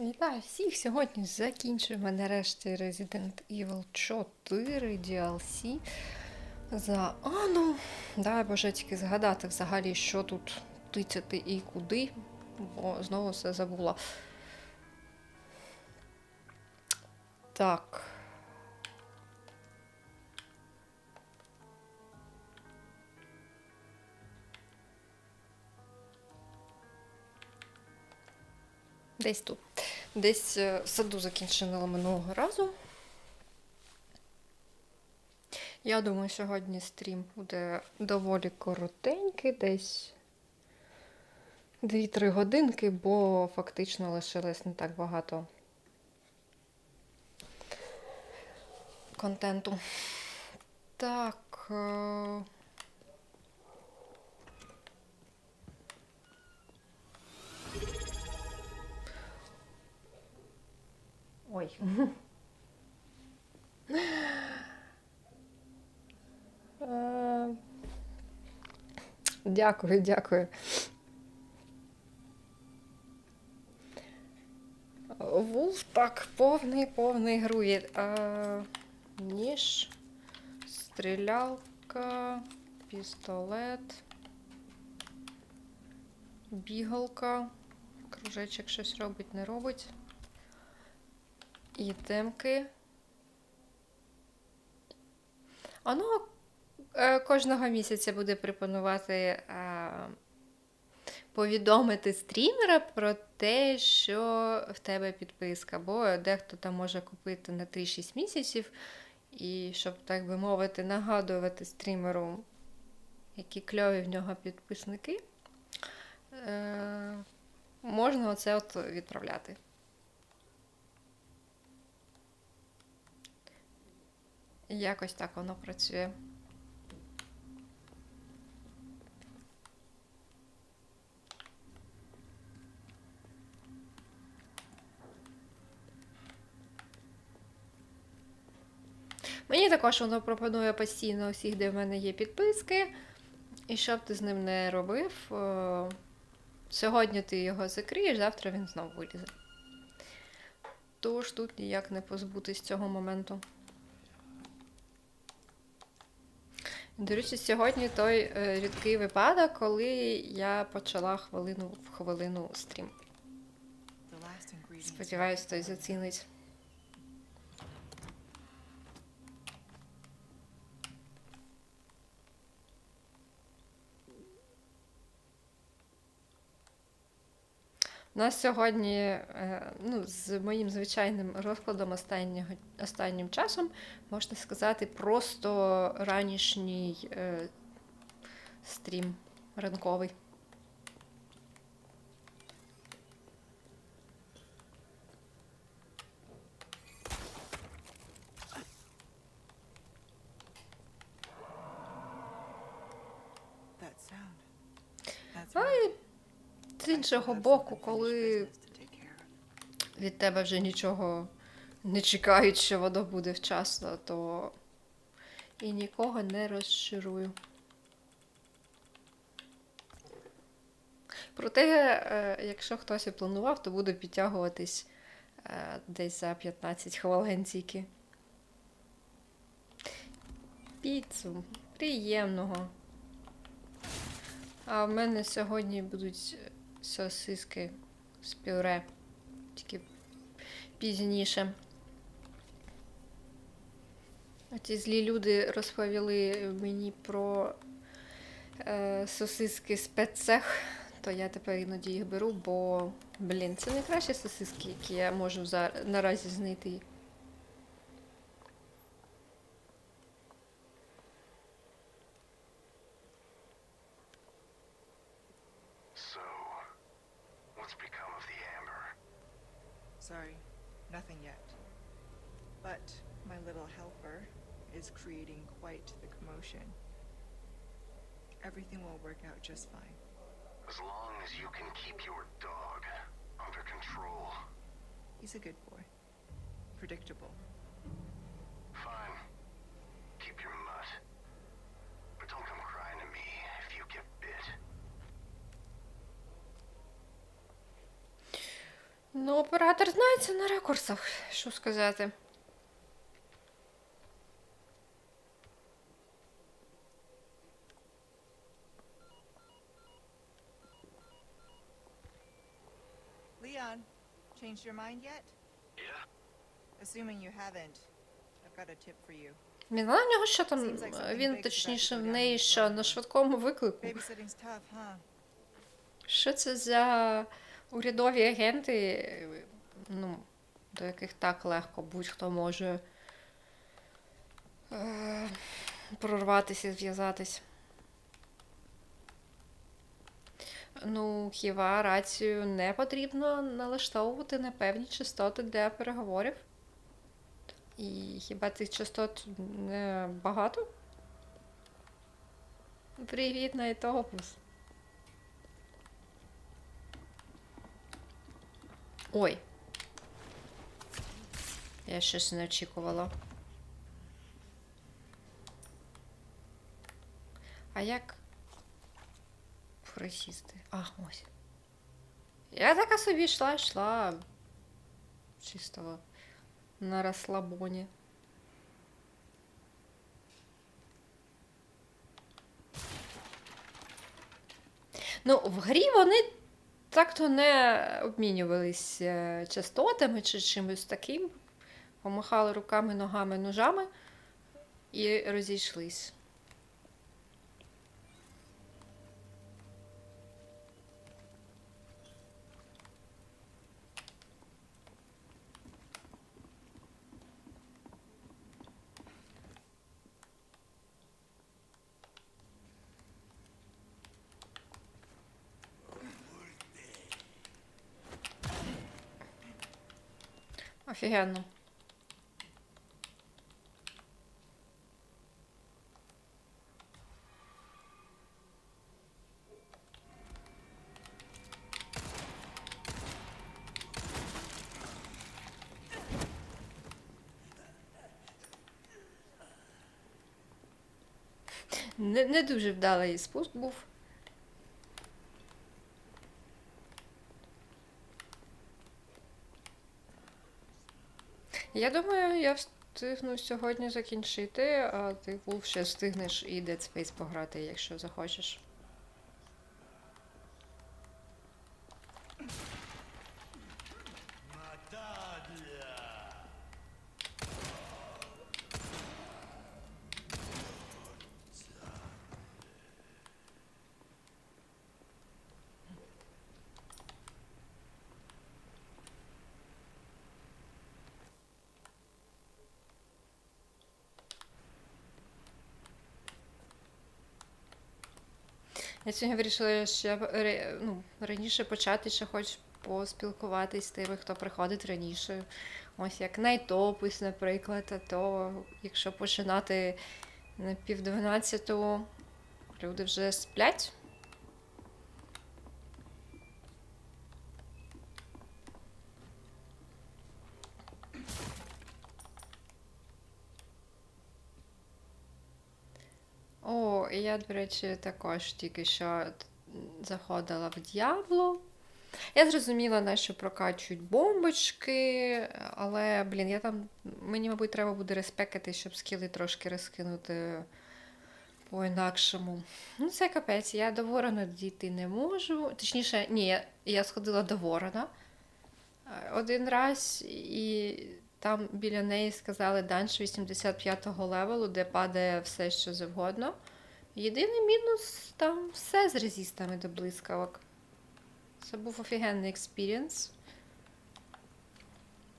Вітаю всіх! Сьогодні закінчуємо нарешті Resident Evil 4 DLC за Ану. Дай Боже тільки згадати взагалі, що тут тицяти і куди, бо знову все забула. Так. Десь тут. Десь е, саду закінчила минулого разу. Я думаю, сьогодні стрім буде доволі коротенький, десь 2-3 годинки, бо фактично лишилось не так багато контенту. Так. Ой. Е, Дякую, дякую. Вулф так повний, повний грує. Е, Ніж, стрілялка, пістолет, бігалка. Кружечок щось робить, не робить. Ітемки. Воно е, кожного місяця буде пропонувати е, повідомити стрімера про те, що в тебе підписка, бо дехто там може купити на 3-6 місяців, і щоб, так би мовити, нагадувати стрімеру, які кльові в нього підписники, е, можна оце от відправляти. Якось так воно працює. Мені також воно пропонує постійно усіх, де в мене є підписки. І що б ти з ним не робив, сьогодні ти його закриєш, завтра він знову вилізе. Тож тут ніяк не позбутись цього моменту. До речі, сьогодні той е, рідкий випадок, коли я почала хвилину в хвилину стрім. Сподіваюсь, той зацінить. Нас сьогодні, е, ну, з моїм звичайним розкладом останнього, останнім часом, можна сказати, просто ранішній е, стрім ранковий. That sound. That's А right. і з I іншого боку, коли від тебе вже нічого не чекають, що воно буде вчасно, то і нікого не розчарую. Проте, е, якщо хтось і планував, то буде підтягуватись е, десь за 15 хвилин тільки. Піцу. Приємного. А в мене сьогодні будуть е, сосиски з пюре. Тільки пізніше. Ці злі люди розповіли мені про е, сосиски спеццех, то я тепер іноді їх беру, бо, блін, це найкращі сосиски, які я можу зар- наразі знайти. Nothing yet. But my little helper is creating quite the commotion. Everything will work out just fine. As long as you can keep your dog under control. He's a good boy. Predictable. Оператор знається на ракурсах, що сказати. Leon, changed your mind yet? Yeah? Assuming you haven't, I've got a tip for you. Він вона в нього що там? Він точніше в неї що на швидкому виклику. Що це за урядові агенти, ну, до яких так легко будь-хто може е, прорватися, зв'язатись? Ну, хіба рацію не потрібно налаштовувати на певні частоти для переговорів? І хіба цих частот не багато? Привіт, Найтопус. Ой. Я щось не очікувала. А як присісти? А, ось. Я така собі йшла, йшла. Чисто на розслабоні. Ну, в грі вони так-то не обмінювались е, частотами чи чимось таким. Помахали руками, ногами, ножами і розійшлись. Офігенно. Не, не дуже вдалий спуск був. Я думаю, я встигну сьогодні закінчити, а ти Вулф ще встигнеш і Dead Space пограти, якщо захочеш. Я сьогодні вирішила ще ну, раніше почати, ще хоч поспілкуватись з тими, хто приходить раніше. Ось як найтопис, наприклад, а то якщо починати на пів люди вже сплять. О, і я, до речі, також тільки що заходила в Діабло. Я зрозуміла, на що прокачують бомбочки, але, блін, я там. Мені, мабуть, треба буде респекати, щоб скіли трошки розкинути по-інакшому. Ну, це капець, я до ворона дійти не можу. Точніше, ні, я, я сходила до ворона е, один раз, і там біля неї сказали данж 85-го левелу, де падає все, що завгодно. Єдиний мінус там все з резістами до блискавок. Це був офігенний експірієнс.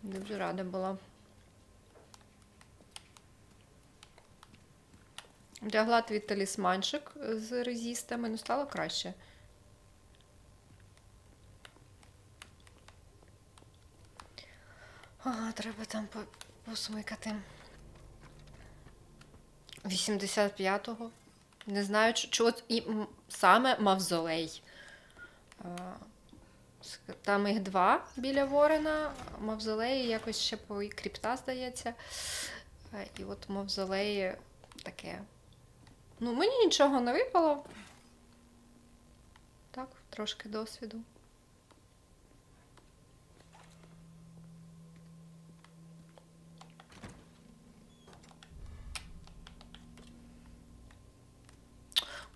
Дуже рада була. Вдягла твій талісманчик з резістами, ну стало краще. Ага, треба там посмикати. 85-го. Не знаю, чи, от і, саме мавзолей. Там їх два біля Ворона. Мавзолеї якось ще по кріпта, здається. Е, І от мавзолеї таке. Ну, мені нічого не випало. Так, трошки досвіду.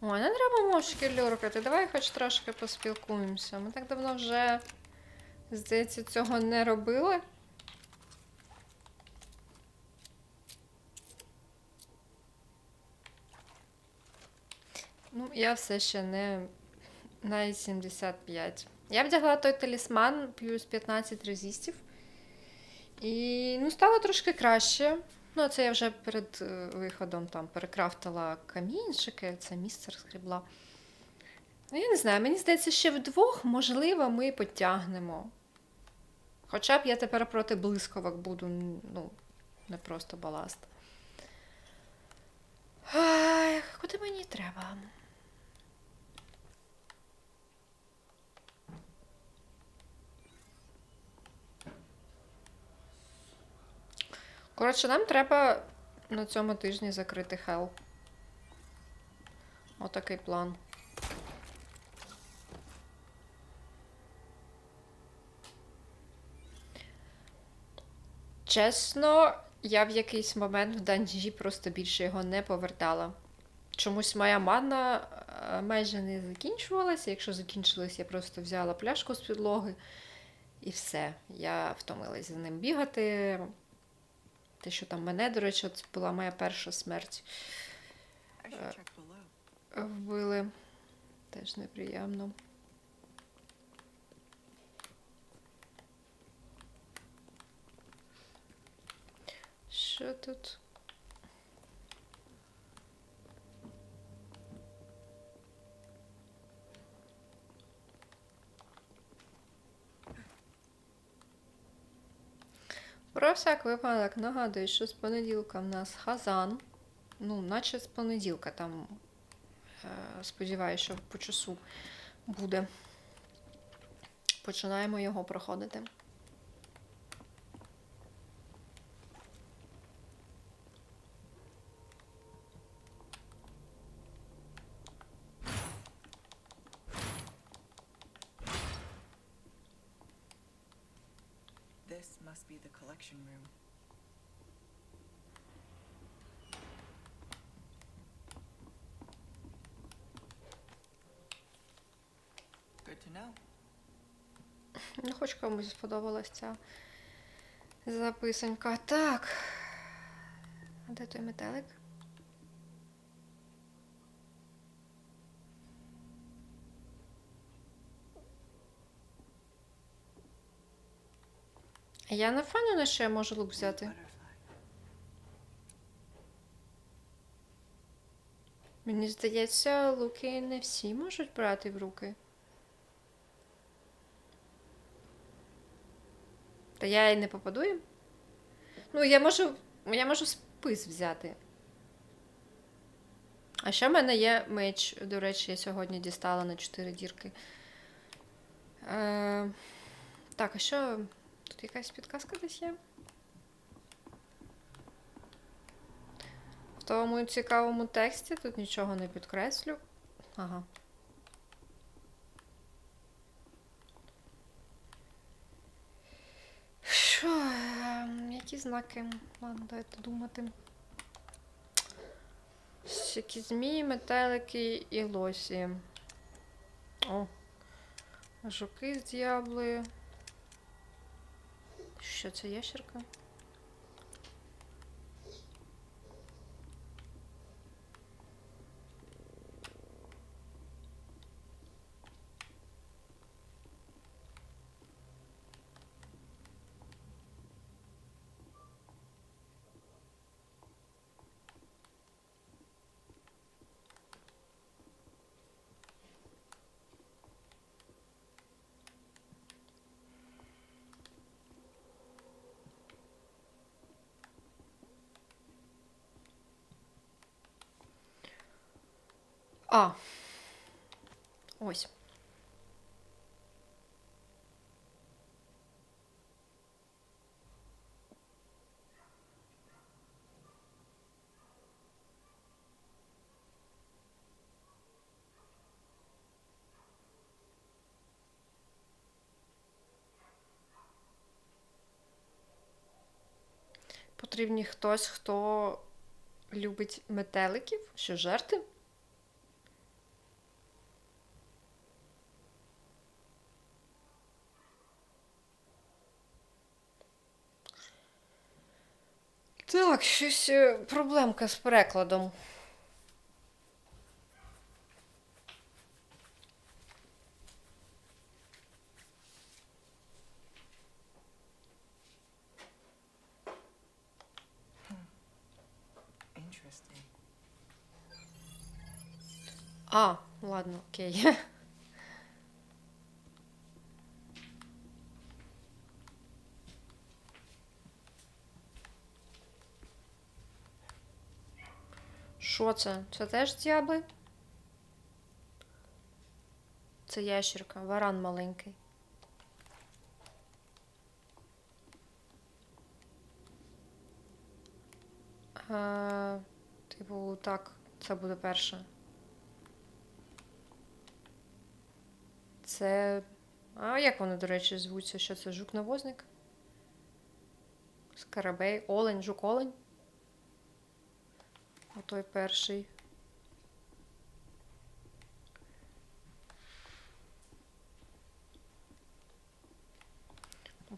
Ой, не треба мовчки люркати, давай хоч трошки поспілкуємося. Ми так давно вже, здається, цього не робили. Ну, я все ще не на 75. Я вдягла той талісман плюс 15 резистів. І ну, стало трошки краще. Ну, це я вже перед е, виходом там перекрафтила камінчики, це місце розгрібла. Ну, я не знаю, мені здається, ще вдвох, можливо, ми потягнемо. Хоча б я тепер проти блисковок буду, ну, не просто баласт. Ай, куди мені треба? Коротше, нам треба на цьому тижні закрити хел. Отакий план. Чесно, я в якийсь момент в данжі просто більше його не повертала. Чомусь моя мана е, майже не закінчувалася. Якщо закінчилась, я просто взяла пляшку з підлоги і все. Я втомилась за ним бігати. Те, що там мене, до речі, це була моя перша смерть. Below. Вбили. Теж неприємно. Що тут? Про всяк випадок нагадую, що з понеділка в нас Хазан. Ну, наче з понеділка там Е, Сподіваюся, що по часу буде. Починаємо його проходити. This must be room. Good to know. Ну, хоч комусь сподобалась ця записанька. Так. А де той метелик? Я не впевнена, що я можу лук взяти. Мені здається, луки не всі можуть брати в руки. Та я і не попаду їм. Ну, я можу. Я можу спис взяти. А ще в мене є меч, до речі, я сьогодні дістала на 4 дірки. Е, так, а що? Якась підказка десь є? В тому цікавому тексті тут нічого не підкреслю. Ага. Що? ем, Які знаки? Ладно, давайте думати. Які змії, метелики і лосі. О. Жуки з діабли. Що це ящерка? А. Ось. Потрібні хтось, хто любить метеликів, що жерти. Так, щось е, проблемка з перекладом. А, ладно, окей. Що це? Це теж діабли? Це ящерка, варан маленький. А, типу, так, це буде перше. Це. А як вони, до речі, звуться? Що це? Жук-навозник? Скарабей, олень, жук-олень? Отой перший.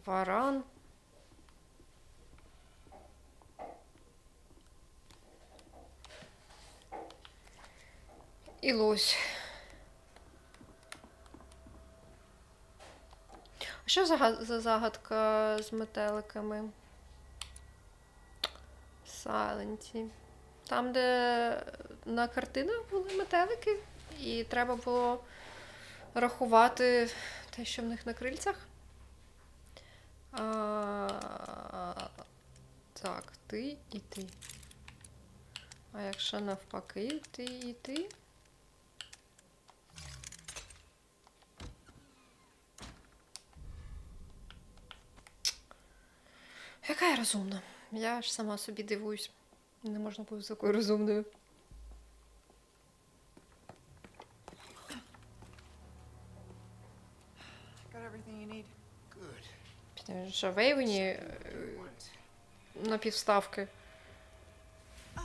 Варан. І лось. А що за, га- за загадка з метеликами? Сайленті. Там, де на картинах були метелики, і треба було рахувати те, що в них на крильцях. А, так, ти і ти. А якщо навпаки, ти і ти. Яка я розумна? Я ж сама собі дивуюсь. Не можна бути такою розумною. Got everything you need. Good. Піде, Що Вейвені е, на півставки. Oh,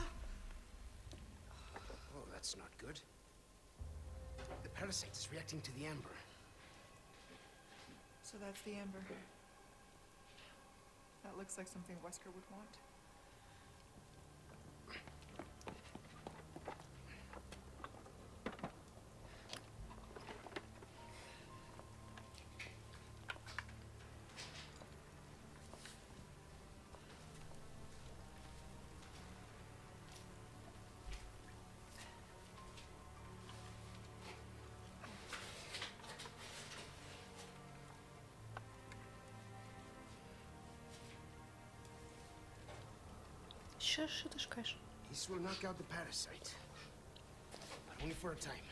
that's not good. The parasite is reacting to the amber. So that's the amber. That looks like something Wesker would want. Що, що ти ж кажеш? This will knock out the parasite. But only for a time.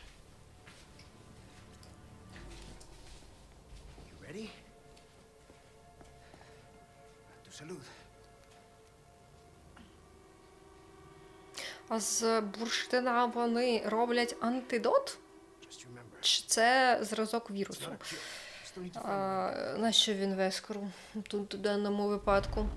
You ready? Tu salud. А з бурштина вони роблять антидот? Чи це зразок вірусу? А, на що він вескору? Тут в даному випадку.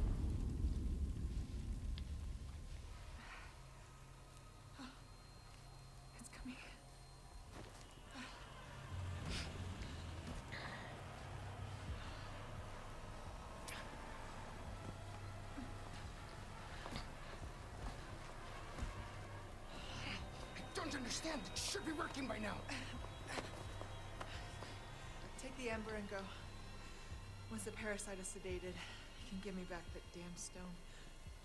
Parasite you can give me back that damn stone.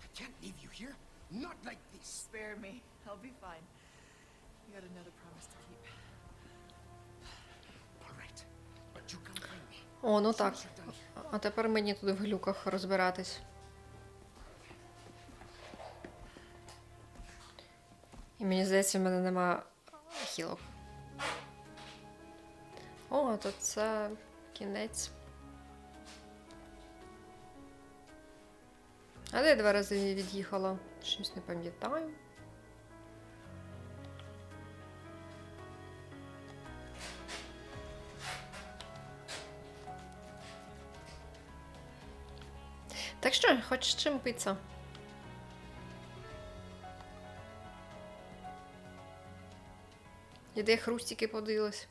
I can't leave you here. Not like this. Spare me. I'll be fine. You got another promise to keep. All right. But you come find me. О, ну так. А тепер мені туди в глюках розбиратись. І мені здається, в мене нема хілок. О, то це кінець. А де я два рази від'їхала? Щось не пам'ятаю. Так що, хочеш чим пицца? Де хрустики подивилась?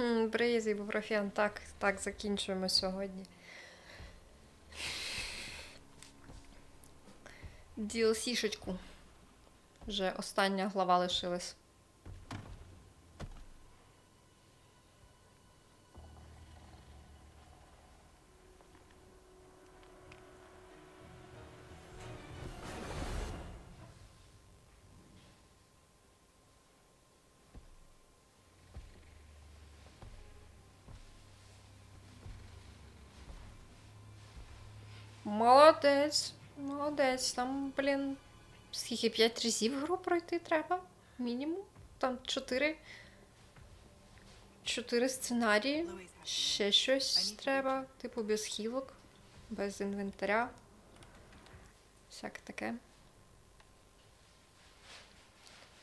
Хм, і ібупрофен. Так, так, закінчуємо сьогодні. DLC-шечку. Вже остання глава лишилась. Молодець. Молодець. Там, блін, скільки п'ять разів гру пройти треба? Мінімум. Там чотири. Чотири сценарії. Ще щось треба. Типу без хілок, без інвентаря. Всяке таке.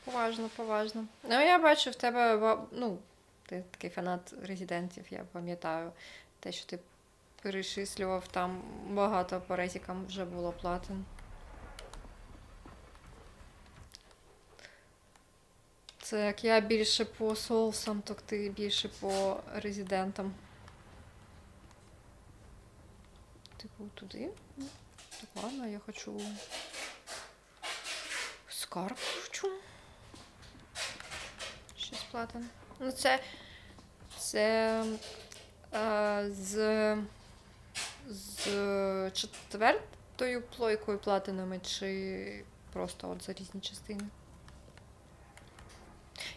Поважно, поважно. Ну, я бачу в тебе, ну, ти такий фанат резидентів, я пам'ятаю. Те, що ти перечислював, там багато по резикам вже було платин. Це як я більше по соусам, так ти більше по резидентам. Типу туди? Ну, Так ладно, я хочу. Скарб хочу. Щось платин. Ну, це. Це. Е, з. З четвертою плойкою платинами, чи просто от за різні частини.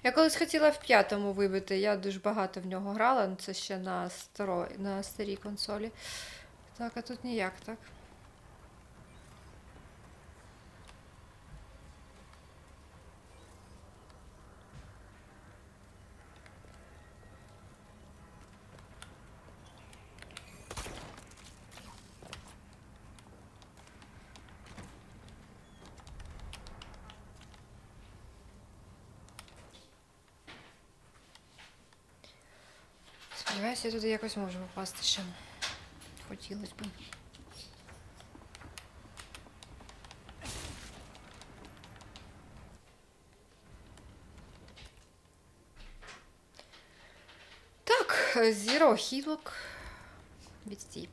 Я колись хотіла в п'ятому вибити, я дуже багато в нього грала, це ще на, старо, на старій консолі. Так, а тут ніяк, так? Сподіваюся, я туди якось можу попасти ще. Хотілося б. Так, зіро хілок. Відстій.